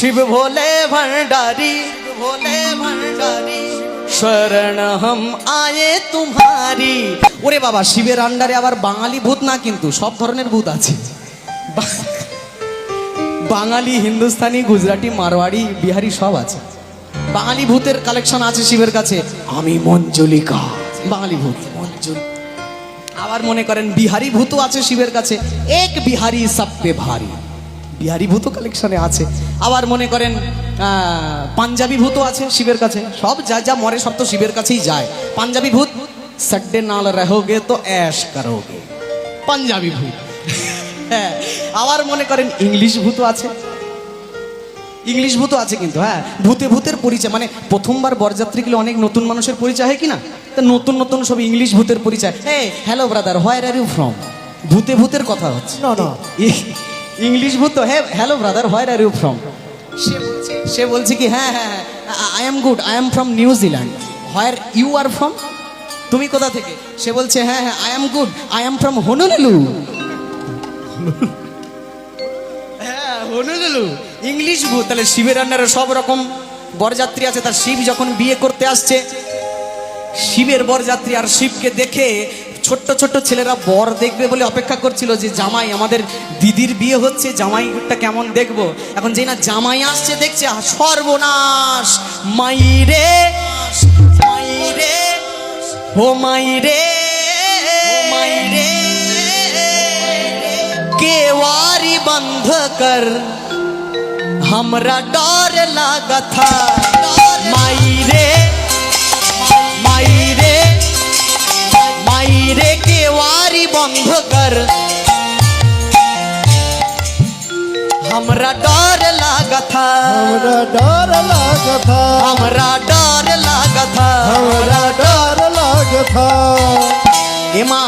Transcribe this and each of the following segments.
शिव भोले भंडारी भोले भंडारी শরণ হম আয়ে তোমারি ওরে বাবা শিবের আন্ডারে আবার বাঙালি ভূত না কিন্তু সব ধরনের ভূত আছে বা- বাঙালি হিন্দুস্তানি গুজরাটি মারওয়াড়ি বিহারি সব আছে বাঙালি ভূতের কালেকশন আছে শিবের কাছে আমি মঞ্জলিকা বাঙালি ভূত মঞ্জুল আবার মনে করেন বিহারি ভূতও আছে শিবের কাছে এক বিহারি সবপে ভারী বিহারি ভূত কালেকশনে আছে। আবার মনে করেন পাঞ্জাবি ভূতও আছে শিবের কাছে। সব যা যা মরে সব তো শিবের কাছেই যায়। পাঞ্জাবি ভূত সড্ডে নাল রহোগে তো অ্যাশ করোগে। পাঞ্জাবি ভূত। হ্যাঁ আবার মনে করেন ইংলিশ ভূত আছে। ইংলিশ ভূত আছে কিন্তু হ্যাঁ। ভূতে ভূতের পরিচয় মানে প্রথমবার বরযাত্রী গেলে অনেক নতুন মানুষের পরিচয় হয় কি না? তা নতুন নতুন সব ইংলিশ ভূতের পরিচয়। হ্যাঁ hello brother where are you from ভূতে ভূতের কথা হচ্ছে। না না ইংলিশ ভূত হ্যাঁ hello brother where are you from সে বলছে সে বলছে কি হ্যাঁ হ্যাঁ হ্যাঁ I am good I am from New Zealand where you are from তুমি কোথা থেকে? সে বলছে হ্যাঁ হ্যাঁ I am good I am from Honolulu হ্যাঁ হনুলুলু ইংলিশ ভূত, তাহলে শিবের আন্ডারে সব রকম বরযাত্রী আছে। তার শিব যখন বিয়ে করতে আসছে, শিবের বরযাত্রী আর শিবকে দেখে ছোট্ট ছোট্ট ছেলেরা বর দেখবে বলে অপেক্ষা করছিল যে জামাই আমাদের দিদির বিয়ে হচ্ছে জামাইটা কেমন দেখবো এখন যে না জামাই আসছে দেখছে আহ, সর্বনাশ মাইরে মাইরে ও মাইরে মাইরে केवारी बंद कर हमरा डर लगा था कर हमरा डर लगा था हमरा डर लागत था हमरा डर लगा था हमरा डर लागत था এমা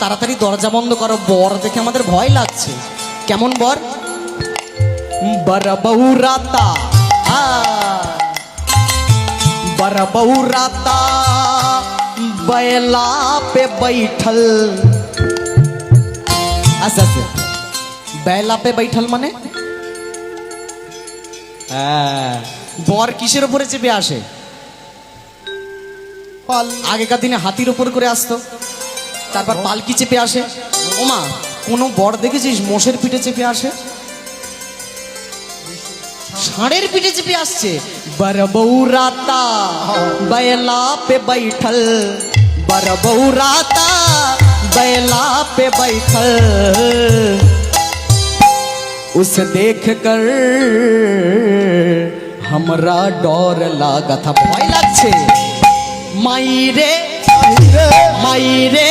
তাড়াতাড়ি দরজা বন্ধ করো বর দেখে আমাদের ভয় লাগছে কেমন বর বড় বউ রাতা আ, বড় বউ রাতা बैला पे बैठल আচ্ছা আচ্ছা। বেলা পে বৈঠল মানে? হ্যাঁ। বর কিসের উপরে চেপে আসে? আগেকার দিনে হাতির উপর করে আসতো। তারপর পালকি চেপে আসে। ওমা কোনো বর দেখেছিস মোষের পিঠে চেপে আসে? ষাঁড়ের পিঠে চেপে আসছে। বর বরবৌ রাতা বেলা পে বৈঠল। বর বরবৌ রাতা बैला पे बैठल। उस देख कर हमरा डर लागत था। मायरे मायरे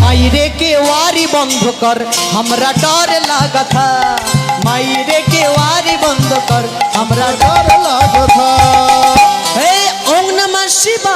मायरे के वारी बंद कर। हमरा डर लागत मायरे के वारी बंद कर। हमरा डर लागत हे ओम नमः शिवाय।